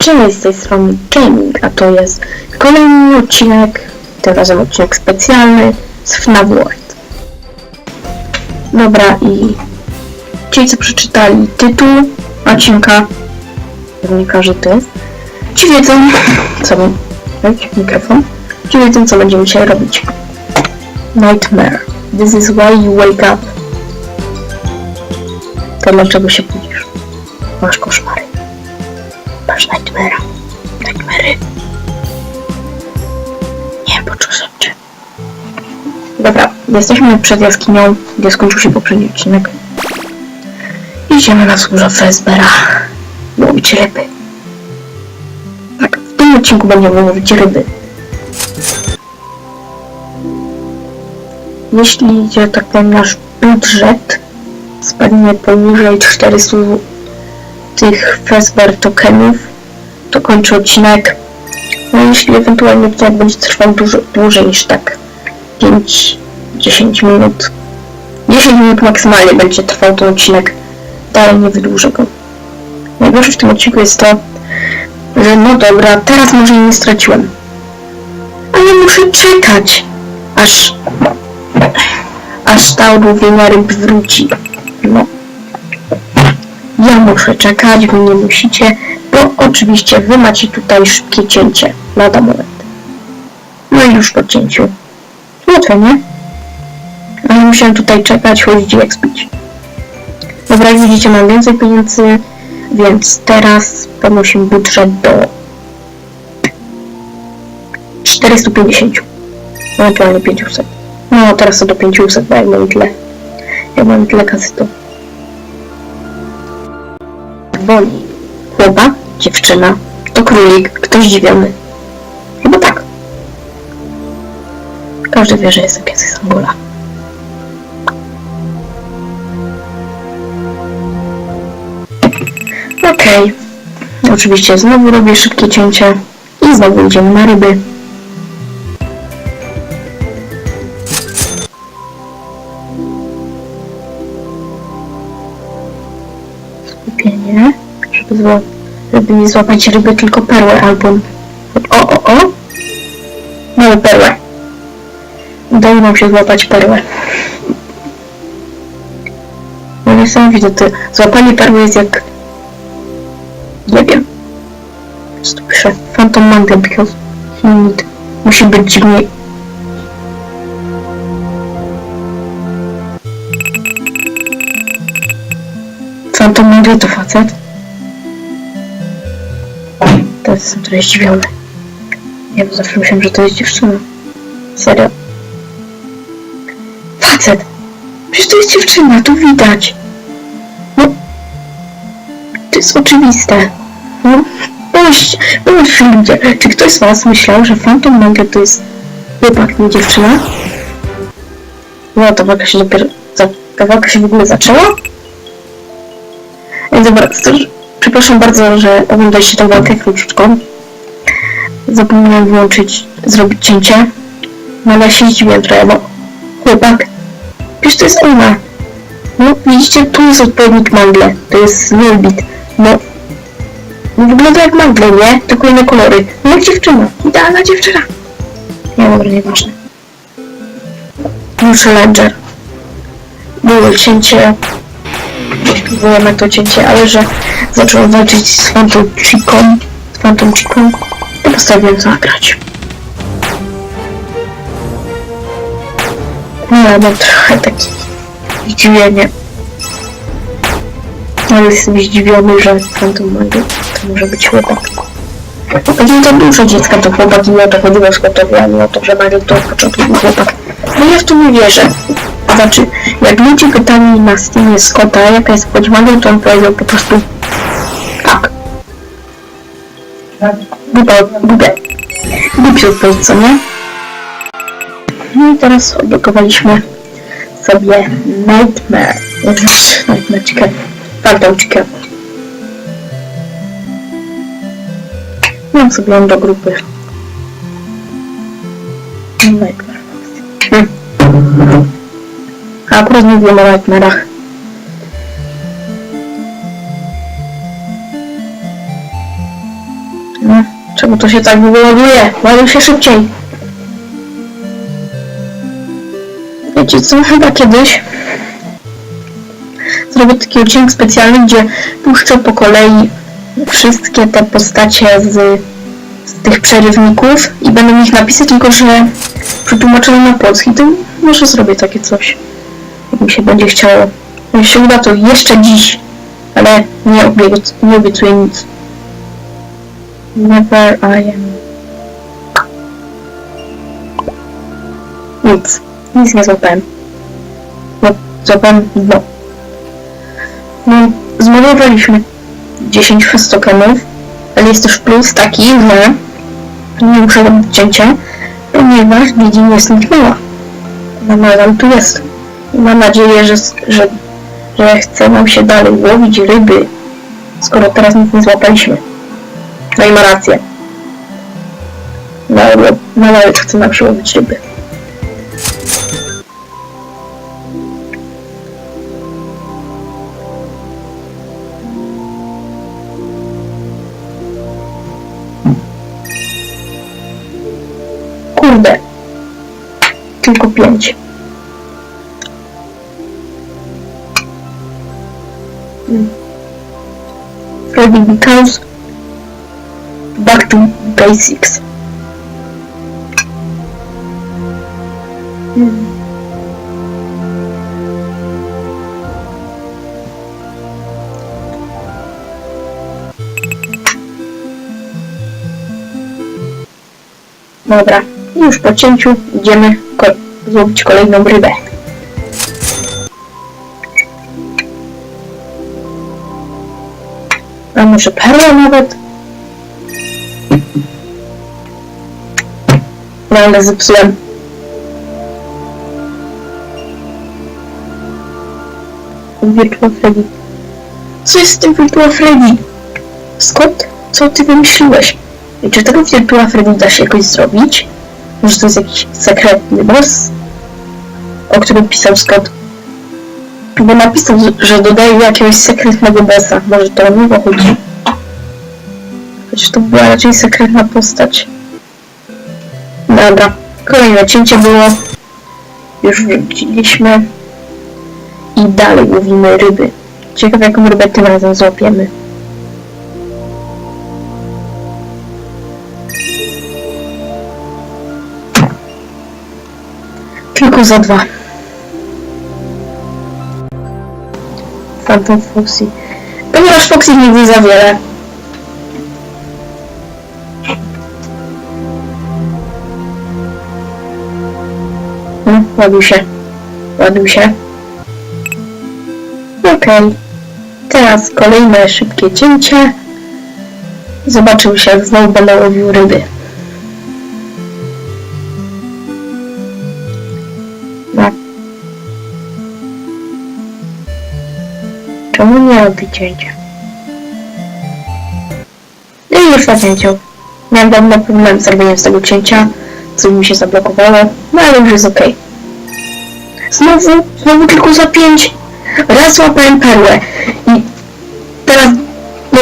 Cześć, z tej strony Gaming, a to jest kolejny odcinek, tym razem odcinek specjalny z FNAF World. Dobra, i ci, co przeczytali tytuł odcinka, pewnie każdy jest, ci wiedzą, co... Dajcie mikrofon. Ci wiedzą, co będziemy dzisiaj robić. Nightmare. This is why you wake up. To dlaczego się budzisz? Masz koszmary. Masz nightmare'a. Nie, poczuł szepczy. Dobra, jesteśmy przed jaskinią, gdzie skończył się poprzedni odcinek. Idziemy na wzgórze Fezbera. Łowić ryby. Tak, w tym odcinku będziemy łowić ryby. Jeśli, że tak powiem, nasz budżet spadnie poniżej 400 tych Fezber tokenów, to kończy odcinek. No jeśli ewentualnie odcinek będzie trwał dużo, dłużej niż tak 5-10 minut. 10 minut maksymalnie będzie trwał ten odcinek. Dalej nie wydłużę go. Najgorsze w tym odcinku jest to, że no dobra, teraz może nie straciłem. Ale muszę czekać, aż aż ta odłowienia ryb wróci. No. Ja muszę czekać, wy nie musicie, bo oczywiście wy macie tutaj szybkie cięcie. Lada moment. No i już po cięciu. Łatwe, nie? Ale musiałem tutaj czekać, chodzić i expić. Dobra, jak widzicie, mam więcej pieniędzy, więc teraz podnosimy budżet do 450. Ewentualnie 500. No, teraz to do 500, bo jak mam tyle. Jak mam tyle kasy, to woli. Chłopak, dziewczyna, to królik, ktoś zdziwiony. Chyba tak. Każdy wie, że jestem pies z Angola. Okej. Oczywiście znowu robię szybkie cięcie i znowu idziemy na ryby. skupienie, żeby, zła, żeby nie złapać ryby, tylko perłę albo... O, o, o! Mamy perłę. Udało nam się złapać perłę. No niesamowite, to złapanie perły jest jak... Nie wiem. Pisze? Phantom Mangle because he need... Musi być dziwnie... Phantom Mangle to facet? To jest trochę zdziwione. Ja zawsze myślałem, że to jest dziewczyna. Serio. Facet! Przecież to jest dziewczyna, to widać. No. To jest oczywiste. No. Pomyśl, pomyśl ludzie, czy ktoś z was myślał, że Phantom Mangle to jest chłopak, nie dziewczyna? No, to walka się dopiero... Ta walka się w ogóle zaczęła? Ej, Dobra, to, przepraszam bardzo, że oglądaliście tę walkę krótką. Zapomniałem wyłączyć, zrobić cięcie. No ale się zdziwiłem trochę, bo chłopak, przecież to jest ona. No widzicie, tu jest odpowiednik Mangle, to jest Nullbit. No, no wygląda jak Mangle, nie? Tylko inne kolory. No jak dziewczyna, idealna dziewczyna. Nie, dobra, nieważne. New Challenger. Było cięcie Byłem to cięcie, ale że zacząłem walczyć z Phantom Chiką, z Phantom Chiką, to postanowiłem zagrać. No, mam trochę takie zdziwienie. Ale jestem zdziwiony, że Phantom Mangle to może być chłopak. Pewnie to dużo dziecka to chłopak i o to chodziło Scottowi, a nie o to, że Mangle to od początku był chłopak. No ja w to nie wierzę. Znaczy, jak ludzie pytali na Steamie Scotta, jaka jest Mangle, to on powiedział po prostu tak. Głupia, głupia, głupia odpowiedź, co nie? No i teraz odblokowaliśmy sobie Nightmare. Znaczy, Nightmare Chicken. Phantom Chicken. Mam sobie ją do grupy. Nightmare. Hmm. Mówiłem o Nightmare'ach. No, czemu to się tak długo ładuje? Ładuj się szybciej. Wiecie co, chyba kiedyś zrobię taki odcinek specjalny, gdzie puszczę po kolei wszystkie te postacie z, z tych przerywników i będę ich napisać, tylko że przetłumaczone na polski, to może zrobię takie coś, mi się będzie chciało. Jak się uda, to jeszcze dziś, ale nie, obiecuję, nie obiecuję nic. Never I am. Nic. Nic nie złapałem. No, złapałem dno. No, zmodowaliśmy 10 tokenów, ale jest też plus taki, że nie muszę robić cięcia, ponieważ Didi nie zniknęła. Ona nadal tu jest. Mam nadzieję, że, że, że chce nam się dalej łowić ryby, skoro teraz nic nie złapaliśmy. No i ma rację. Nadal, nadal chce nam się łowić ryby. Kurde. Tylko pięć. Back to basics. Hmm. Dobra, już po cięciu idziemy ko złowić kolejną rybę. A może perłę nawet? No ale zepsułem. Virtua Freddy. Co jest z tym Virtua Freddy? Skąd? Co ty wymyśliłeś? I czy tego Virtua Freddy da się jakoś zrobić? Może to jest jakiś sekretny boss? O którym pisał Scott. Bo napisał, że dodaje jakiegoś sekretnego bossa. Może to o niego chodzi. Chociaż to była raczej sekretna postać. Dobra. Kolejne cięcie było. Już wróciliśmy. I dalej łowimy ryby. Ciekawe jaką rybę tym razem złapiemy. Tylko za dwa. Phantom Foxy. Ponieważ Foxy nigdy za wiele. No, ładuj się. Ładuj się. Okej. Teraz kolejne szybkie cięcie. Zobaczymy się, jak znowu będę łowił ryby. Cięcia? No i już zacięciał. Miałem dawno problem z zrobieniem z tego cięcia, co mi się zablokowało, no ale już jest ok. Znowu, znowu tylko za pięć. Raz łapałem perłę i teraz, no,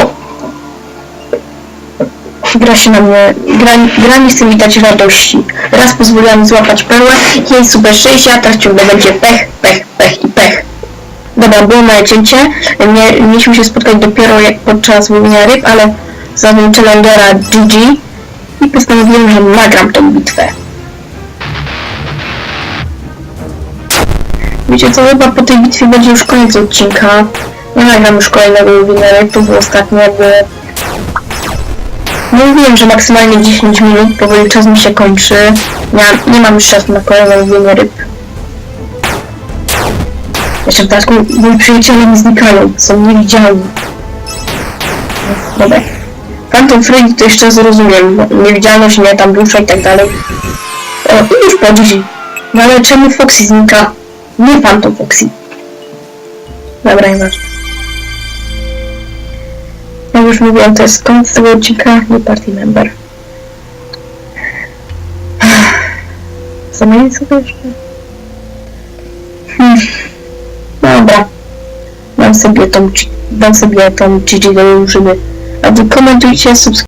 gra się na mnie, gra, gra nie chce mi dać radości. Raz pozwoliłam złapać perłę, jej super szczęście, a teraz ciągle będzie pech, pech, pech i pech. Dobra, było moje cięcie. Nie, mieliśmy się spotkać dopiero jak podczas łowienia ryb, ale zanim Challengera GG i postanowiłem, że nagram tą bitwę. Wiecie co, chyba po tej bitwie będzie już koniec odcinka. Nie nagram już kolejnego łowienia ryb, to było ostatnie, bo... Mówiłem, że maksymalnie 10 minut, powoli czas mi się kończy. Nie, nie mam już czasu na kolejne łowienie ryb. Jeszcze w dodatku moi przyjaciele mi znikają, są niewidzialni. Dobra. Phantom Freddy to jeszcze zrozumiem, niewidzialność, nie tam dusza i tak dalej. O, i już po. No ale czemu Foxy znika? Nie Phantom Foxy. Dobra, nieważne. Jak już mówiłem, to jest koniec tego odcinka, nie party member. Zamienić sobie jeszcze? Sobie tą, dam sobie tą GG do używy. A wy komentujcie, subskrybujcie.